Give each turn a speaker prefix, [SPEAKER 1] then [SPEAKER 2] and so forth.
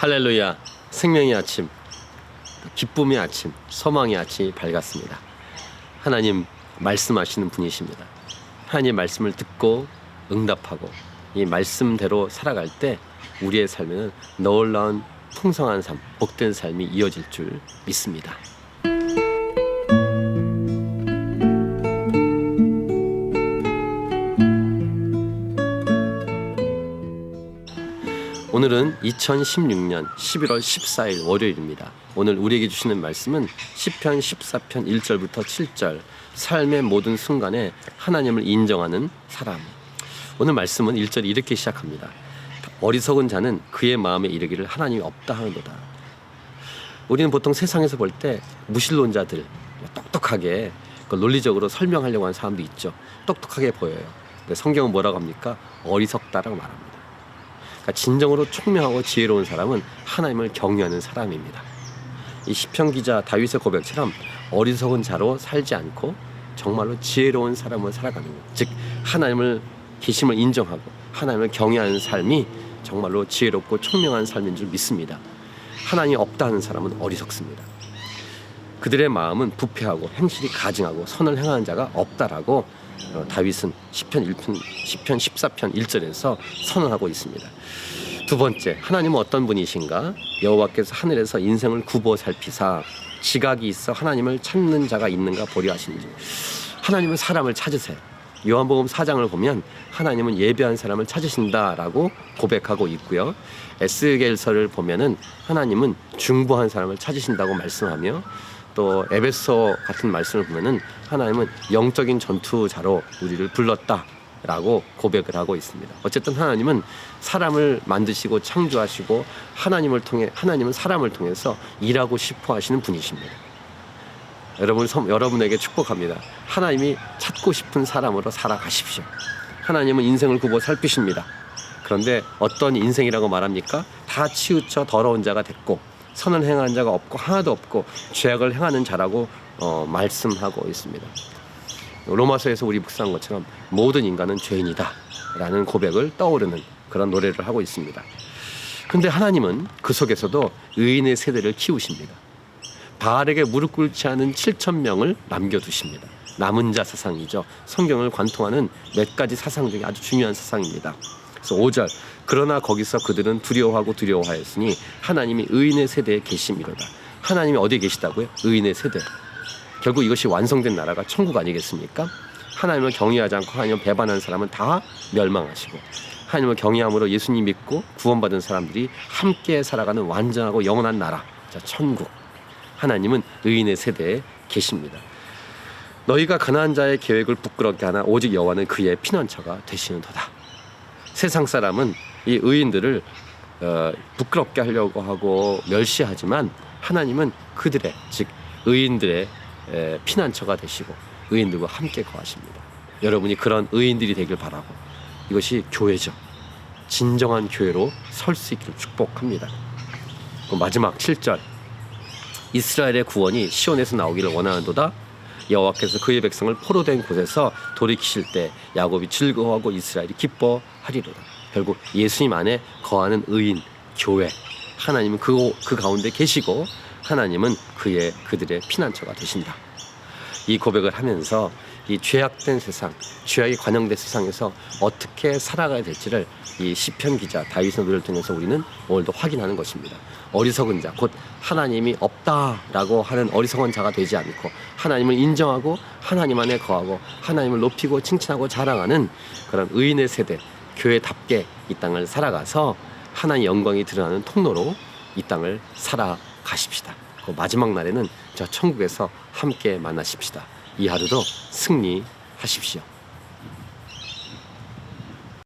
[SPEAKER 1] 할렐루야. 생명의 아침 기쁨의 아침 소망의 아침이 밝았습니다. 하나님 말씀하시는 분이십니다. 하나님 말씀을 듣고 응답하고 이 말씀대로 살아갈 때 우리의 삶에는 놀라운 풍성한 삶 복된 삶이 이어질 줄 믿습니다 오늘은 2016년 11월 14일 월요일입니다. 오늘 우리에게 주시는 말씀은 시편 14편 1절부터 7절 삶의 모든 순간에 하나님을 인정하는 사람. 오늘 말씀은 1절이 이렇게 시작합니다. 어리석은 자는 그의 마음에 이르기를 하나님이 없다 하는도다. 우리는 보통 세상에서 볼 때 무신론자들 똑똑하게 그 논리적으로 설명하려고 하는 사람도 있죠. 똑똑하게 보여요. 근데 성경은 뭐라고 합니까? 어리석다라고 말합니다. 그러니까 진정으로 총명하고 지혜로운 사람은 하나님을 경외하는 사람입니다. 이 시편 기자 다윗의 고백처럼 어리석은 자로 살지 않고 정말로 지혜로운 사람으로 살아가는 것. 즉 하나님을 계심을 인정하고 하나님을 경외하는 삶이 정말로 지혜롭고 총명한 삶인 줄 믿습니다. 하나님이 없다는 사람은 어리석습니다. 그들의 마음은 부패하고 행실이 가증하고 선을 행하는 자가 없다라고 어, 다윗은 시편 1편 시편 14편 1절에서 선언하고 있습니다. 두 번째, 하나님은 어떤 분이신가? 여호와께서 하늘에서 인생을 굽어 살피사 지각이 있어 하나님을 찾는 자가 있는가 보려 하시는지. 하나님은 사람을 찾으세요. 요한복음 4장을 보면 하나님은 예배한 사람을 찾으신다라고 고백하고 있고요. 에스겔서를 보면은 하나님은 중보한 사람을 찾으신다고 말씀하며 또 에베소 같은 말씀을 보면은 하나님은 영적인 전투자로 우리를 불렀다 라고 고백을 하고 있습니다. 어쨌든 하나님은 사람을 만드시고 창조하시고 하나님을 통해 하나님은 사람을 통해서 일하고 싶어 하시는 분이십니다. 여러분 성- 여러분에게 축복합니다. 하나님이 찾고 싶은 사람으로 살아가십시오. 하나님은 인생을 굽어 살피십니다. 그런데 어떤 인생이라고 말합니까? 다 치우쳐 더러운 자가 됐고 선을 행하는 자가 없고 하나도 없고 죄악을 행하는 자라고 어, 말씀하고 있습니다. 로마서에서 우리 묵상한 것처럼 모든 인간은 죄인이다 라는 고백을 떠오르는 그런 노래를 하고 있습니다. 근데 하나님은 그 속에서도 의인의 세대를 키우십니다. 바알에게 무릎 꿇지 않은 7천 명을 남겨두십니다. 남은 자 사상이죠. 성경을 관통하는 몇 가지 사상 중에 아주 중요한 사상입니다. 그래서 5절 그러나 거기서 그들은 두려워하고 두려워하였으니 하나님이 의인의 세대에 계심이로다. 하나님이 어디에 계시다고요? 의인의 세대. 결국 이것이 완성된 나라가 천국 아니겠습니까? 하나님을 경외하지 않고 하나님을 배반하는 사람은 다 멸망하시고 하나님을 경외함으로 예수님 믿고 구원받은 사람들이 함께 살아가는 완전하고 영원한 나라, 자 천국. 하나님은 의인의 세대에 계십니다. 너희가 가난한 자의 계획을 부끄럽게 하나 오직 여호와는 그의 피난처가 되시는도다. 세상 사람은 이 의인들을 어, 부끄럽게 하려고 하고 멸시하지만 하나님은 그들의 즉 의인들의 에, 피난처가 되시고 의인들과 함께 거하십니다. 여러분이 그런 의인들이 되길 바라고 이것이 교회죠. 진정한 교회로 설 수 있기를 축복합니다. 그 마지막 7절 이스라엘의 구원이 시온에서 나오기를 원하는도다. 여호와께서 그의 백성을 포로된 곳에서 돌이키실 때 야곱이 즐거워하고 이스라엘이 기뻐하리로다. 결국 예수님 안에 거하는 의인 교회 하나님은 그, 그 가운데 계시고 하나님은 그의 그들의 피난처가 되신다. 이 고백을 하면서 이 죄악된 세상, 죄악이 관영된 세상에서 어떻게 살아가야 될지를 이 시편 기자 다윗의 노래를 통해서 우리는 오늘도 확인하는 것입니다. 어리석은 자, 곧 하나님이 없다라고 하는 어리석은 자가 되지 않고 하나님을 인정하고 하나님 안에 거하고 하나님을 높이고 칭찬하고 자랑하는 그런 의인의 세대, 교회답게 이 땅을 살아가서 하나님 영광이 드러나는 통로로 이 땅을 살아가십시다. 그 마지막 날에는 저 천국에서 함께 만나십시다. 이 하루도 승리하십시오.